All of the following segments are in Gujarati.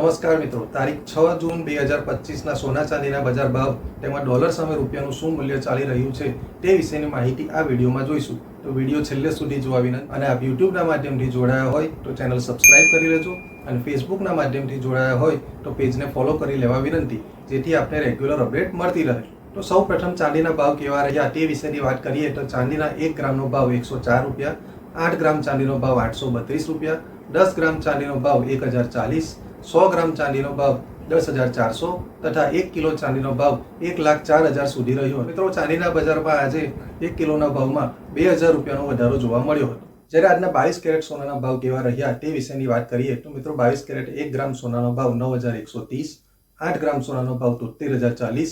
નમસ્કાર મિત્રો. તારીખ છ જૂન બે હજાર પચીસના સોના ચાંદીના બજાર ભાવ તેમાં ડોલર સામે રૂપિયાનું શું મૂલ્ય ચાલી રહ્યું છે તે વિશેની માહિતી આ વિડીયોમાં જોઈશું. તો વીડિયો છેલ્લે સુધી જોવા વિનંતી અને આપ યુટ્યુબના માધ્યમથી જોડાયા હોય તો ચેનલ સબસ્ક્રાઇબ કરી લેજો અને ફેસબુકના માધ્યમથી જોડાયા હોય તો પેજને ફોલો કરી લેવા વિનંતી, જેથી આપને રેગ્યુલર અપડેટ મળતી રહે. તો સૌ પ્રથમ ચાંદીના ભાવ કેવા રહ્યા તે વિશેની વાત કરીએ તો ચાંદીના એક ગ્રામનો ભાવ એકસો ચાર રૂપિયા, આઠ ગ્રામ ચાંદીનો ભાવ આઠસો બત્રીસ રૂપિયા, દસ ગ્રામ ચાંદીનો ભાવ એક હજાર ચાલીસ સો ગ્રામ ચાંદીનો ભાવ દસ હજાર ચારસો તથા એક કિલો ચાંદીનો ભાવ એક લાખ ચાર હજાર સુધી રહ્યો મિત્રો, ચાંદીના બજારમાં આજે એક કિલોના ભાવમાં બે હજાર રૂપિયાનો વધારો જોવા મળ્યો હતો. જ્યારે આજના બાવીસ કેરેટ સોનાના ભાવ કેવા રહ્યા તે વિશેની વાત કરીએ તો મિત્રો, બાવીસ કેરેટ એક ગ્રામ સોનાનો ભાવ નવ હજાર એકસો ત્રીસ, આઠ ગ્રામ સોનાનો ભાવ તોતેર હજાર ચાલીસ,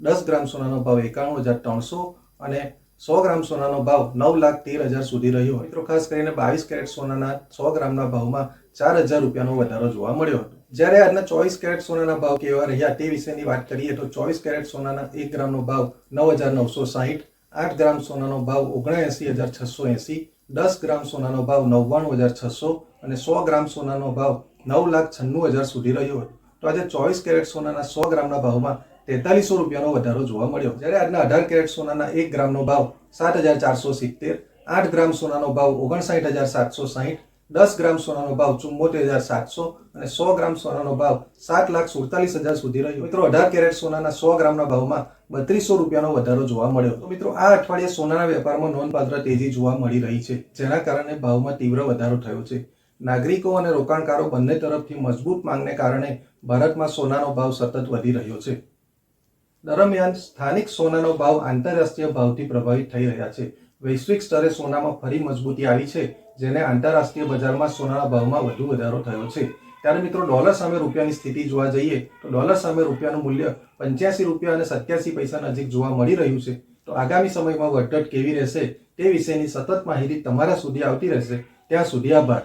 દસ ગ્રામ સોનાનો ભાવ એકાણું હજાર ત્રણસો અને સો ગ્રામ સોનાનો ભાવ નવ લાખ તેર હજાર સુધી રહ્યો. મિત્રો, ખાસ કરીને બાવીસ કેરેટ સોનાના સો ગ્રામના ભાવમાં ચાર હજાર રૂપિયાનો વધારો જોવા મળ્યો હતો. જ્યારે આજના ચોવીસ કેરેટ સોનાના ભાવ કેવા રહ્યા તે વિશેની વાત કરીએ તો ચોવીસ કેરેટ સોનાના એક ગ્રામનો ભાવ નવ હજાર નવસો સાહીઠ, આઠ ગ્રામ સોનાનો ભાવ ઓગણએંસી હજાર છસો એંસી, દસ ગ્રામ સોનાનો ભાવ નવ્વાણું હજાર છસો અને સો ગ્રામ સોનાનો ભાવ નવ લાખ છન્નું હજાર સુધી રહ્યો હતો. તો આજે ચોવીસ કેરેટ સોનાના સો ગ્રામના ભાવમાં તેતાલીસો રૂપિયાનો વધારો જોવા મળ્યો. જ્યારે આજના અઢાર કેરેટ સોનાના એક ગ્રામનો ભાવ સાત હજાર ચારસો સિત્તેર, આઠ ગ્રામ સોનાનો ભાવ ઓગણસાઠ હજાર સાતસો સાહીઠ, દસ ગ્રામ સોનાનો ભાવ ચુમ્મોતેર હજાર સાતસો અને સો ગ્રામ સોનાનો ભાવ સાત લાખ સુડતાલીસ હજાર સુધી રહ્યો. મિત્રો, અઢાર કેરેટ સોનાના સો ગ્રામના ભાવમાં બત્રીસો રૂપિયાનો વધારો જોવા મળ્યો. તો મિત્રો, આ અઠવાડિયે સોનાના વેપારમાં નોંધપાત્ર તેજી જોવા મળી રહી છે, જેના કારણે ભાવમાં તીવ્ર વધારો થયો છે. નાગરિકો અને રોકાણકારો બંને તરફથી મજબૂત માંગને કારણે ભારતમાં સોનાનો ભાવ સતત વધી રહ્યો છે. દરમિયાન સ્થાનિક સોનાનો ભાવ આંતરરાષ્ટ્રીય ભાવથી પ્રભાવિત થઈ રહ્યા છે. વૈશ્વિક સ્તરે સોનામાં ફરી મજબૂતી આવી છે, જેને આંતરરાષ્ટ્રીય બજારમાં સોનાના ભાવમાં વધુ વધારો થયો છે. ત્યારે મિત્રો, ડોલર સામે રૂપિયાની સ્થિતિ જોવા જઈએ, તો ડોલર સામે રૂપિયાનું મૂલ્ય પંચ્યાસી રૂપિયા અને સત્યાસી પૈસા નજીક જોવા મળી રહ્યું છે. તો આગામી સમયમાં વધઘટ કેવી રહેશે, તે વિશેની સતત માહિતી તમારા સુધી આવતી રહેશે. ત્યાં સુધી આભાર.